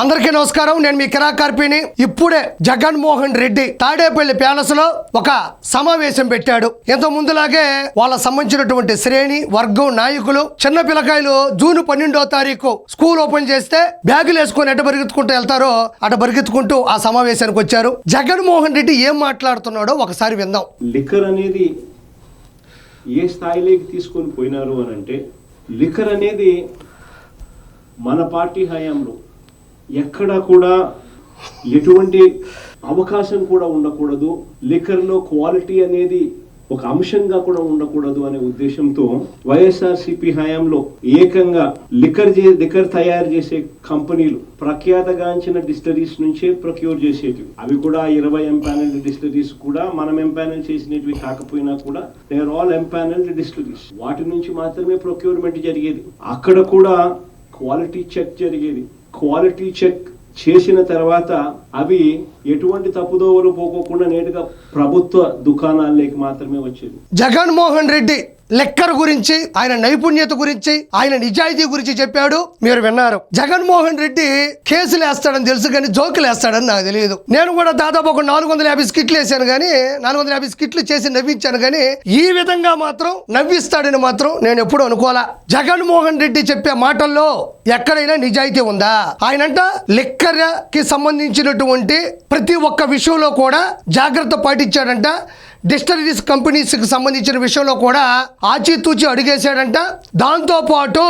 అందరికీ నమస్కారం. నేను మీ కిరా కార్పిని. ఇప్పుడే జగన్మోహన్ రెడ్డి తాడేపల్లి ప్యాలెస్లో ఒక సమావేశం పెట్టాడు. ఎంతో ముందులాగే వాళ్ళ సంబంధించినటువంటి శ్రేణి వర్గం నాయకులు చిన్న పిల్లకాయలు జూన్ పన్నెండో తారీఖు స్కూల్ ఓపెన్ చేస్తే బ్యాగులు వేసుకొని ఎట పరిగెత్తుకుంటూ వెళ్తారో అట పరిగెత్తుకుంటూ ఆ సమావేశానికి వచ్చారు. జగన్మోహన్ రెడ్డి ఏం మాట్లాడుతున్నాడో ఒకసారి విందాం. లిక్కర్ అనేది ఏ స్థాయిలోకి తీసుకొని పోయినారు అని అంటే లిక్కర్ అనేది మన పార్టీ హయాంలో ఎక్కడ కూడా ఎటువంటి అవకాశం కూడా ఉండకూడదు. లిక్కర్లో క్వాలిటీ అనేది ఒక అంశంగా కూడా ఉండకూడదు అనే ఉద్దేశంతో వైఎస్ఆర్ సిపి హయాంలో ఏకంగా లిక్కర్ చే లిక్కర్ తయారు చేసే కంపెనీలు ప్రఖ్యాతగాంచిన డిస్టరీస్ నుంచే ప్రొక్యూర్ చేసేటివి. అవి కూడా ఇరవై ఎంపానల్ డిస్టరీస్ కూడా మనం ఎంపానల్ చేసినవి కాకపోయినా కూడా they are all empanel distilleries వాటి నుంచి మాత్రమే ప్రొక్యూర్మెంట్ జరిగేది. అక్కడ కూడా క్వాలిటీ చెక్ జరిగేది. క్వాలిటీ చెక్ చేసిన తర్వాత అవి ఎటువంటి తప్పుదోవలు పోకోకుండా నేరుగా ప్రభుత్వ దుకాణాల్లోకి మాత్రమే వచ్చేది జగన్మోహన్ రెడ్డి లెక్కర్ గురించి ఆయన నైపుణ్యత గురించి ఆయన నిజాయితీ గురించి చెప్పాడు. మీరు విన్నారు. జగన్మోహన్ రెడ్డి కేసులు వేస్తాడని తెలుసు కానీ జోకులు వేస్తాడని నాకు తెలియదు. నేను కూడా దాదాపు ఒక నాలుగు వందల యాభై స్కిట్లు వేసాను కానీ నాలుగు వందల యాభై స్కిట్లు చేసి నవ్వించాను కానీ ఈ విధంగా మాత్రం నవ్విస్తాడని మాత్రం నేను ఎప్పుడు అనుకోవాలా. జగన్మోహన్ రెడ్డి చెప్పే మాటల్లో ఎక్కడైనా నిజాయితీ ఉందా? ఆయనంట లెక్క కి సంబంధించినటువంటి ప్రతి ఒక్క విషయంలో కూడా జాగ్రత్త పాటించాడంట. డిస్టరీస్ కంపెనీస్కి సంబంధించిన విషయంలో కూడా ఆచితూచి అడిగేశాడంట. దాంతోపాటు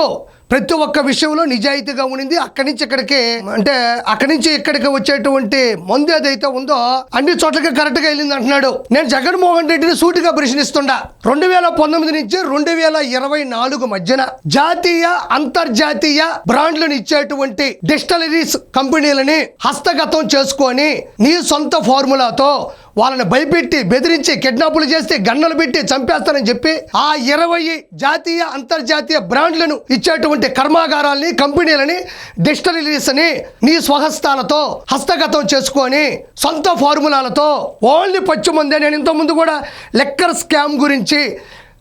ప్రతి ఒక్క విషయంలో నిజాయితీగా ఉండింది. అక్కడి నుంచి ఇక్కడికి అంటే అక్కడి నుంచి ఇక్కడికి వచ్చేటువంటి మందు ఏదైతే ఉందో అన్ని చోట్లకి కరెక్ట్గా వెళ్ళింది అంటున్నాడు. నేను జగన్మోహన్ రెడ్డిని సూటిగా ప్రశ్నిస్తుండా. రెండు వేల పంతొమ్మిది నుంచి రెండు వేల ఇరవై నాలుగు మధ్యన జాతీయ అంతర్జాతీయ బ్రాండ్లను ఇచ్చేటువంటి డిస్టలరీస్ కంపెనీలని హస్తగతం చేసుకొని నీ సొంత ఫార్ములాతో వాళ్ళని భయపెట్టి బెదిరించి కిడ్నాపులు చేస్తే గన్నలు పెట్టి చంపేస్తానని చెప్పి ఆ ఇరవై జాతీయ అంతర్జాతీయ బ్రాండ్లను ఇచ్చేటువంటి కర్మాగారాల్ని కంపెనీలని డిస్టరీస్ని నీ స్వహస్తాలతో హస్తగతం చేసుకొని సొంత ఫార్ములాలతో ఓన్లీ పచ్చిమందే నేను ఇంతకుముందు కూడా లెక్కర్ స్కామ్ గురించి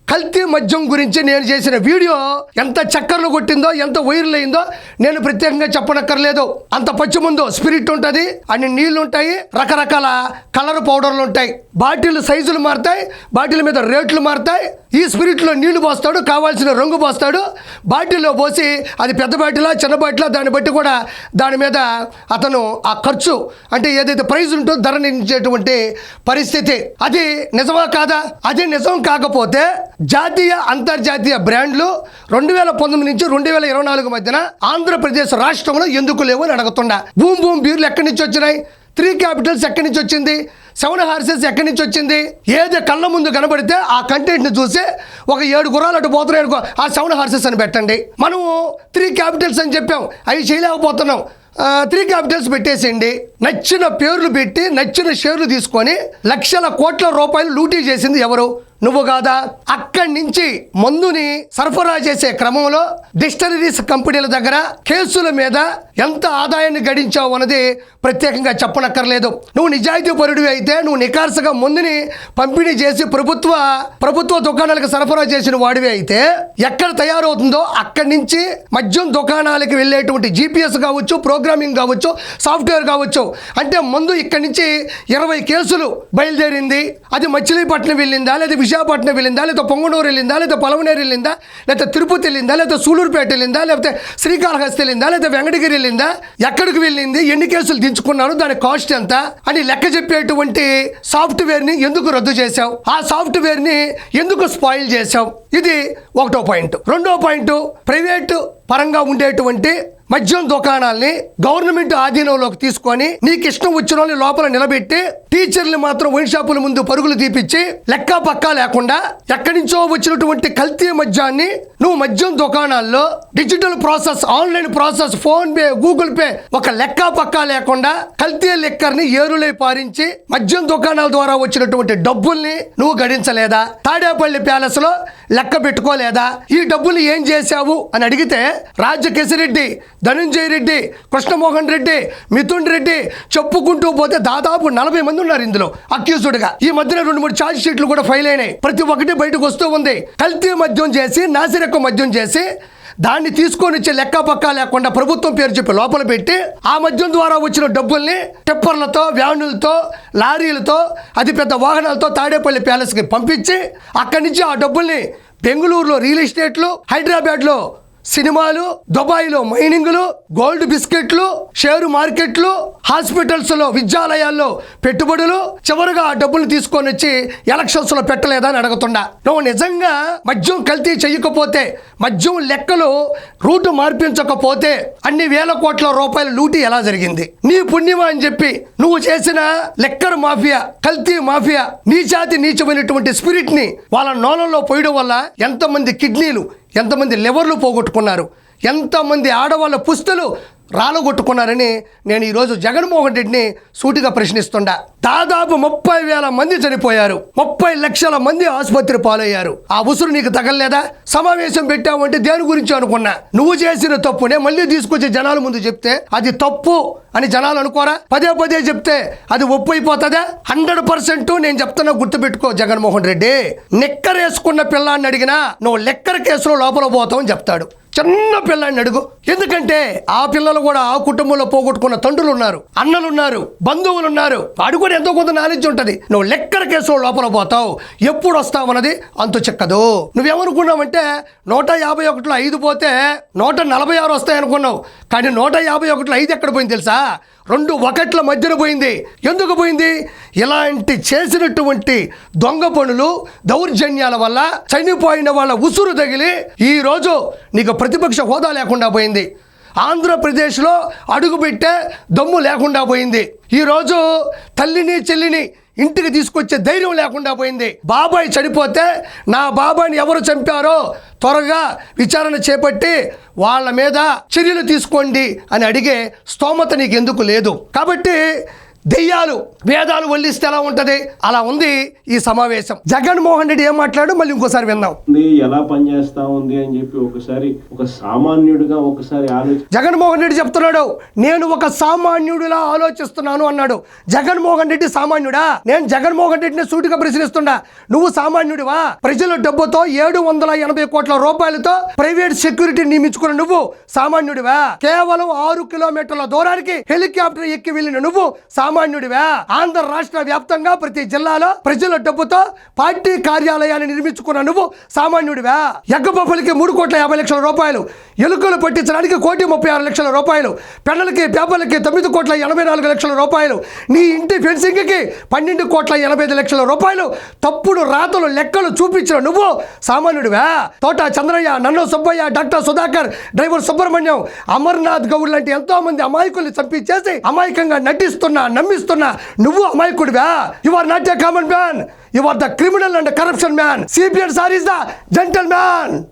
కల్తీ మద్యం గురించి నేను చేసిన వీడియో ఎంత చక్కర్లు కొట్టిందో ఎంత వైరల్ అయిందో నేను ప్రత్యేకంగా చెప్పనక్కర్లేదు. అంత పచ్చి ముందు స్పిరిట్ ఉంటుంది అన్ని నీళ్ళు ఉంటాయి రకరకాల కలర్ పౌడర్లు ఉంటాయి. బాటిల్ సైజులు మారుతాయి బాటిల్ మీద రేట్లు మారుతాయి. ఈ స్పిరిట్లో నీళ్ళు పోస్తాడు కావాల్సిన రంగు పోస్తాడు. బాటిల్లో పోసి అది పెద్ద బాటిలా చిన్న బాటిలా దాన్ని బట్టి కూడా దాని మీద అతను ఆ ఖర్చు అంటే ఏదైతే ప్రైజ్ ఉంటుందో ధర నిర్ణయించేటువంటి పరిస్థితి. అది నిజమా కాదా? అది నిజం కాకపోతే జాతీయ అంతర్జాతీయ బ్రాండ్లు రెండు వేల పంతొమ్మిది నుంచి రెండు వేల ఇరవై నాలుగు మధ్యన ఆంధ్రప్రదేశ్ రాష్ట్రంలో ఎందుకు లేవు అని అడుగుతుండా. భూమ్ భూమ్ బీర్లు ఎక్కడి నుంచి వచ్చినాయి? త్రీ క్యాపిటల్స్ ఎక్కడి నుంచి వచ్చింది? సెవెన్ హార్సెస్ ఎక్కడి నుంచి వచ్చింది? ఏది కళ్ళ ముందు కనబడితే ఆ కంటెంట్ని చూసి ఒక ఏడు గుర్రాలు అటు పోతున్నాయి అనుకో ఆ సెవెన్ హార్సెస్ అని పెట్టండి. మనము త్రీ క్యాపిటల్స్ అని చెప్పాం. అవి చేయలేకపోతున్నాం. త్రీ క్యాపిటల్స్ పెట్టేసేయండి. నచ్చిన పేర్లు పెట్టి నచ్చిన షేర్లు తీసుకొని లక్షల కోట్ల రూపాయలు లూటీ చేసింది ఎవరు? నువ్వు కాదా? అక్కడి నుంచి మందుని సరఫరా చేసే క్రమంలో డిస్టరీస్ కంపెనీల దగ్గర కేసుల మీద ఎంత ఆదాయాన్ని గడించావు అన్నది ప్రత్యేకంగా చెప్పనక్కర్లేదు. నువ్వు నిజాయితీ పరుడివి అయితే నువ్వు నికార్సగా మందుని పంపిణీ చేసి ప్రభుత్వ ప్రభుత్వ దుకాణాలకు సరఫరా చేసిన వాడివి అయితే ఎక్కడ తయారవుతుందో అక్కడి నుంచి మద్యం దుకాణాలకు వెళ్ళేటువంటి జీపీఎస్ కావచ్చు ప్రోగ్రామింగ్ కావచ్చు సాఫ్ట్వేర్ కావచ్చు. అంటే మందు ఇక్కడి నుంచి ఇరవై కేసులు బయలుదేరింది. అది మచిలీపట్నం వెళ్ళిందా? లేదా విశాఖపట్నం వెళ్ళిందా లేదా పొంగనూరు వెళ్ళిందా లేదా పలవనేరు వెళ్ళిందా లేకపోతే తిరుపతి వెళ్ళిందా లేకపోతే సూలూరుపేట వెళ్ళిందా లేకపోతే శ్రీకాళహస్తి వెళ్ళిందా లేదా వెంకటగిరి వెళ్ళిందా ఎక్కడికి వెళ్ళింది ఎన్ని కేసులు దించుకున్నాను దాని కాస్ట్ ఎంత అని లెక్క చెప్పేటువంటి సాఫ్ట్వేర్ని ఎందుకు రద్దు చేశావు? ఆ సాఫ్ట్వేర్ని ఎందుకు స్పాయిల్ చేశావు? ఇది ఒకటో పాయింట్. రెండో పాయింట్ ప్రైవేటు పరంగా ఉండేటువంటి మద్యం దుకాణాల్ని గవర్నమెంట్ ఆధీనంలోకి తీసుకొని నీకు ఇష్టం వచ్చిన వాళ్ళని లోపల నిలబెట్టి టీచర్లు మాత్రం వైన్ షాపుల ముందు పరుగులు తీపిచ్చి లెక్క పక్కా లేకుండా ఎక్కడి నుంచో వచ్చినటువంటి కల్తీ మద్యాన్ని నువ్వు మద్యం దుకాణాల్లో digital process online process PhonePe Google Pay ఒక లెక్క పక్కా లేకుండా కల్తీ లిక్కర్ని ఏరులై పారించి మద్యం దుకాణాల ద్వారా వచ్చినటువంటి డబ్బుల్ని నువ్వు గడించలేదా? తాడేపల్లి ప్యాలెస్లో లెక్క పెట్టుకోలేదా? ఈ డబ్బులు ఏం చేశావు? అని అడిగితే రాజకేశిరెడ్డి ధనంజయ రెడ్డి కృష్ణమోహన్ రెడ్డి మిథున్ రెడ్డి చెప్పుకుంటూ పోతే దాదాపు నలభై మంది ఉన్నారు ఇందులో అక్యూజ్డ్గా. ఈ మధ్యన రెండు మూడు ఛార్జ్ షీట్లు కూడా ఫైల్ అయినాయి. ప్రతి ఒక్కటి బయటకు వస్తూ ఉంది. కల్తీ మద్యం చేసి నాసిరకం మద్యం చేసి దాన్ని తీసుకొని వచ్చే లెక్క పక్క లేకుండా ప్రభుత్వం పేరు చెప్పి లోపల పెట్టి ఆ మద్యం ద్వారా వచ్చిన డబ్బుల్ని టిప్పర్లతో వ్యానులతో లారీలతో అతిపెద్ద వాహనాలతో తాడేపల్లి ప్యాలెస్కి పంపించి అక్కడి నుంచి ఆ డబ్బుల్ని బెంగళూరులో రియల్ ఎస్టేట్లు హైదరాబాద్లో సినిమాలు దుబాయ్లో మైనింగ్లు గోల్డ్ బిస్కెట్లు షేరు మార్కెట్లు హాస్పిటల్స్లో విద్యాలయాల్లో పెట్టుబడులు చివరిగా ఆ డబ్బులు తీసుకొని వచ్చి ఎలక్షన్స్లో అడుగుతున్నా నువ్వు నిజంగా మద్యం కల్తీ చేయకపోతే మద్యం లెక్కలు రూటు మార్పించకపోతే అన్ని వేల కోట్ల రూపాయల లూటి ఎలా జరిగింది? నీ పుణ్యమా అని చెప్పి నువ్వు చేసిన లెక్కర్ మాఫియా కల్తీ మాఫియా నీచాతి నీచమైనటువంటి స్పిరిట్ని వాళ్ళ నోలంలో పోయడం వల్ల ఎంతమంది కిడ్నీలు ఎంతమంది లివర్లు పోగొట్టుకున్నారు? ఎంతమంది ఆడవాళ్ళ పుస్తలు రాలగొట్టుకున్నారని నేను ఈరోజు జగన్మోహన్ రెడ్డిని సూటిగా ప్రశ్నిస్తుండా. దాదాపు ముప్పై వేల మంది చనిపోయారు. ముప్పై లక్షల మంది ఆసుపత్రి పాలయ్యారు. ఆ ఉసురు నీకు తగలలేదా? సమావేశం పెట్టావంటే దేని గురించి అనుకున్నా? నువ్వు చేసిన తప్పునే మళ్ళీ తీసుకొచ్చి జనాల ముందు చెప్తే అది తప్పు అని జనాలు అనుకోరా? పదే పదే చెప్తే అది ఒప్పు అయిపోతుందా? హండ్రెడ్ పర్సెంట్ నేను చెప్తున్నా గుర్తుపెట్టుకో జగన్మోహన్ రెడ్డి. నిక్కరేసుకున్న పిల్లాన్ని అడిగినా నువ్వు లెక్కర కేసులో లోపల పోతావు అని చెప్తాడు. చిన్న పిల్లాన్ని అడుగు. ఎందుకంటే ఆ పిల్లలు కూడా ఆ కుటుంబంలో పోగొట్టుకున్న తండ్రులు ఉన్నారు అన్నలు ఉన్నారు బంధువులు ఉన్నారు అడుగు కూడా ఎంతో కొంత నాలెడ్జ్ ఉంటుంది. నువ్వు లెక్కర కేసులో లోపల పోతావు. ఎప్పుడు వస్తావు అన్నది అంతు చిక్కదు. నువ్వేమనుకున్నావంటే నూట యాభై ఒకటిలో ఐదు పోతే నూట నలభై ఆరు వస్తాయనుకున్నావు. కానీ నూట యాభై ఒకటిలో ఐదు ఎక్కడ పోయింది తెలుసా? రెండు ఒకట్ల మధ్యన పోయింది. ఎందుకు పోయింది? ఇలాంటి చేసినటువంటి దొంగ పనులు దౌర్జన్యాల వల్ల చనిపోయిన వాళ్ళ ఉసురు తగిలి ఈ రోజు నీకు ప్రతిపక్ష హోదా లేకుండా పోయింది. ఆంధ్రప్రదేశ్లో అడుగుపెట్టే దమ్ము లేకుండా పోయింది. ఈరోజు తల్లిని చెల్లిని ఇంటికి తీసుకొచ్చే ధైర్యం లేకుండా పోయింది. బాబాయ్ చనిపోతే నా బాబాయ్ని ఎవరు చంపారో త్వరగా విచారణ చేపట్టి వాళ్ళ మీద చర్యలు తీసుకోండి అని అడిగే స్తోమత నీకు ఎందుకు లేదు. కాబట్టి దెయ్యాలు వేదాలు వల్లిస్తే ఎలా ఉంటది? అలా ఉంది ఈ సమావేశం. జగన్మోహన్ రెడ్డి ఏం మాట్లాడు? మళ్ళీ ఇంకోసారి ఉంది ఎలా పనిచేస్తా ఉంది అని చెప్పి ఒకసారి ఒక సామాన్యుడిగా ఒకసారి ఆలోచి జగన్మోహన్ రెడ్డి చెప్తున్నాడు నేను ఒక సామాన్యుడిలా ఆలోచిస్తున్నాను అన్నాడు. జగన్మోహన్ రెడ్డి సామాన్యుడా? నేను జగన్మోహన్ రెడ్డిని సూటిగా ప్రశ్నిస్తున్నా నువ్వు సామాన్యుడివా? ప్రజల డబ్బుతో ఏడు వందల ఎనభై కోట్ల రూపాయలతో ప్రైవేట్ సెక్యూరిటీ నియమించుకున్న నువ్వు సామాన్యుడివా? కేవలం ఆరు కిలోమీటర్ల దూరానికి హెలికాప్టర్ ఎక్కి వెళ్ళిన నువ్వు సామాన్యుడివా. ఆంధ్ర రాష్ట్ర వ్యాప్తంగా ప్రతి జిల్లాలో ప్రజల డబ్బుతో పార్టీ కార్యాలయాన్ని నిర్మించుకున్న నువ్వు సామాన్యుడివా. ఎగ్గబొబ్బలకి మూడు కోట్ల యాభై లక్షల రూపాయలు ఎలుకలు పట్టించడానికి కోటి ముప్పై ఆరు లక్షల రూపాయలు పెన్నులకి పేపర్లకి తొమ్మిది కోట్ల ఎనభై నాలుగు లక్షల రూపాయలు నీ ఇంటి ఫెన్సింగ్కి పన్నెండు కోట్ల ఎనభై ఐదు లక్షల రూపాయలు తప్పుడు రాతలు లెక్కలు చూపించిన నువ్వు సామాన్యుడివా. తోట చంద్రయ్య నన్ను సుబ్బయ్య డాక్టర్ సుధాకర్ డ్రైవర్ సుబ్రహ్మణ్యం అమర్నాథ్ గౌడ్ లాంటి ఎంతో మంది అమాయకుల్ని చంపించేసి అమాయకంగా నటిస్తున్న నమ్మిస్తున్నా నువ్వు అమాయకుడివా? You are not a common man you are the criminal and corruption man CPN sir is the gentleman